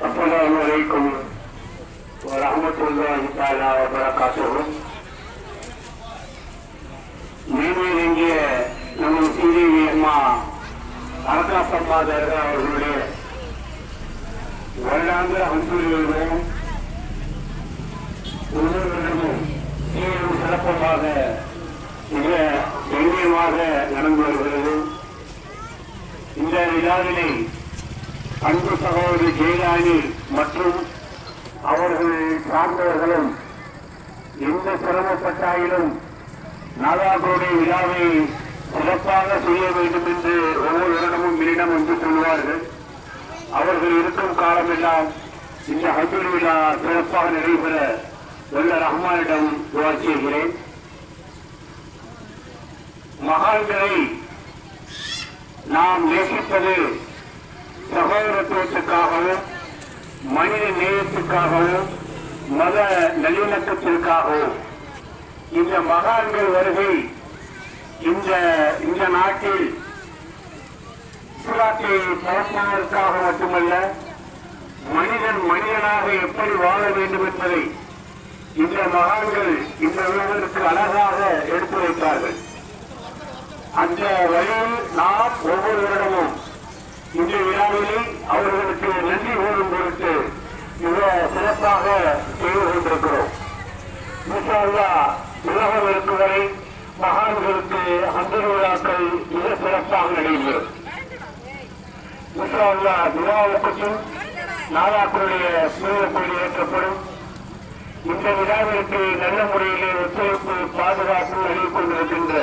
السلام عليكم ورحمة الله تعالى وبركاته மேன்மேல் எங்கிய நமது சீதேவி அம்மா அரக்காசம்மா தர்கா அவர்களுடைய வருடாந்திர அன்புகளும் சீரும் மிக கண்ணியமாக நடந்து வருகிறது. இந்த விழாவினை அன்பு சகோதரி ஜெயலானி மற்றும் அவர்கள் சார்ந்தவர்களும் எந்த சிரமப்பட்டாயிலும் நாதாக்களுடைய விழாவை சிறப்பாக செய்ய வேண்டும் என்று ஒவ்வொரு இடமும் என்னிடம் வந்து சொல்வார்கள் அவர்கள் இருக்கும் காலமெல்லாம் இந்த ஹஜூர் விழா சிறப்பாக நடைபெற வல்ல ரஹ்மானிடம் துவா செய்கிறேன். மகான்களை நாம் நேசிப்பது சகோதரத்துவத்துக்காகவும் மனித நேயத்துக்காகவும் மத நல்லிணக்கத்திற்காகவும். இந்த மகான்கள் வருகை இந்த இந்த நாட்டில் சுற்றுலாத்தை பரப்புவதற்காக மட்டுமல்ல மனிதன் மனிதனாக எப்படி வாழ வேண்டும் என்பதை இந்த மகான்கள் இந்த உலகிற்கு அழகாக எடுத்து வைத்தார்கள் அந்த வழியில் நாம் ஒவ்வொரு இடமும் இந்த விழாவிலே அவர்களுக்கு நன்றி கூறும் பொருட்டு மிக சிறப்பாக செய்து கொண்டிருக்கிறோம். இன்ஷா அல்லாஹ் உலகம் இருக்கும் வரை மகான்களுக்கு அந்த விழாக்கள் மிக சிறப்பாக நடைபெறும். இன்ஷா அல்லாஹ் துவாவுக்கும் நாதாக்களுடைய ஏற்றப்படும். இந்த விழாவிற்கு நல்ல முறையிலே ஒத்துழைப்பு பாதுகாப்பு அளித்துக் கொண்டிருக்கின்ற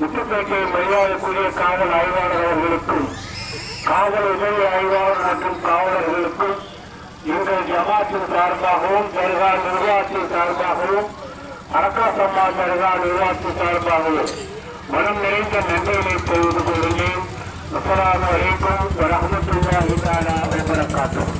முத்துப்பேட்டை மரியாதைக்குரிய காவல் ஆய்வாளர் அவர்களுக்கும் காவல் உதவி ஆய்வாளர் மற்றும் காவலர்களுக்கும் எங்கள் ஜமாத்தின் சார்பாகவும் தர்கா நிர்வாகத்தின் சார்பாகவும் அரக்கா சம்மா தர்கா நிர்வாகத்தின் சார்பாகவும் மனம் நிறைந்த நன்மைகளை தெரிவித்து கொள்கிறேன் அஸ்ஸலாமு அலைக்கும் வரஹ்மத்துல்லாஹி தஆலா வ பரக்காத்துஹு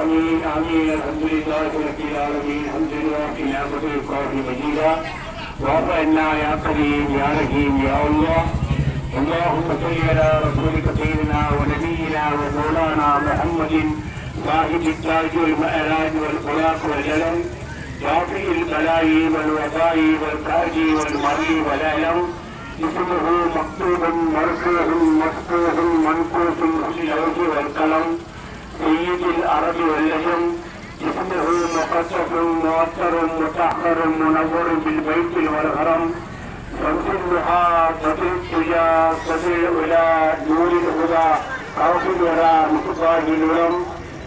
آمين آمين الحمد لله رب العالمين الحمد لله في نعمة القرآن مجيدا واعف عنا يا كريم يا رحيم يا الله اللهم صل على رسولك سيدنا ونبينا ومولانا محمد صاحب التاج والمعراج والخلاق والجلل دافع البلاء والوباء والكاج والمرء والألم اسمه مكتوب مرفوع مسكوه منقوص في اللوح والقلم سيد الأرض واللجم جسمه مقدس موتر مطهر منور بالبيت والغرم شمس الضحى بدر الدجى صدر العلا نور الهدى خوف الورى مصباح العلم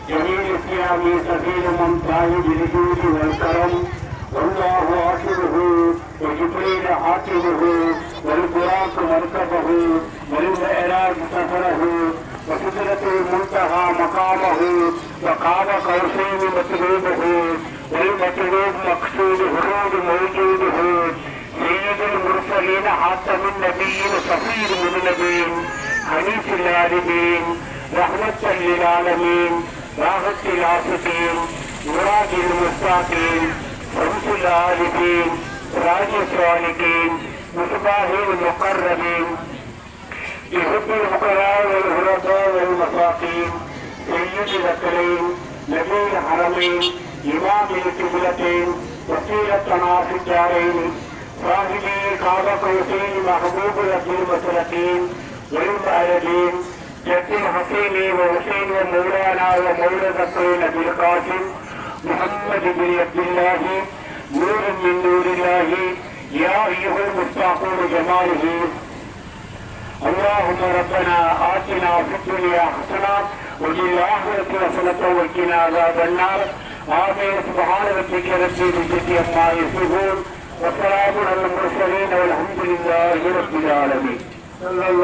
جميل الثياب سفير ممتاز بالجود والكرم والله عاشره وجبريل حاكمه والبراق مركبه والمعراج سفره وسدرة المنتهى مقامه وقاب قوسين مطلوبه والمطلوب مقصود هرود موجوده. سيد المرسلين حاتم النبيين صفير المذنبين حنيف العالمين رحمة للعالمين راحة العاصفين مراد المستقيم شمس العالمين راج الصالحين مصباح المقربين. يحب الفقراء والغرباء والمساكين سيد الأكلين نبي الحرمين إمام القبلتين وسيلتنا في الدارين. صاحبي كعب قوسين محبوب رب المسلكين والمعرضين جد الحسين وحسين ومولانا ومولى ذكرين أبي القاسم محمد بن عبد الله نور من نور الله. يا أيها المستحقون جماله اللهم ربنا آتنا في الدنيا حسنة وفي الآخرة حسنة وقنا عذاب النار. آمين. سبحان ربك رب العزة عما يصفون وسلام على المرسلين والحمد لله رب العالمين.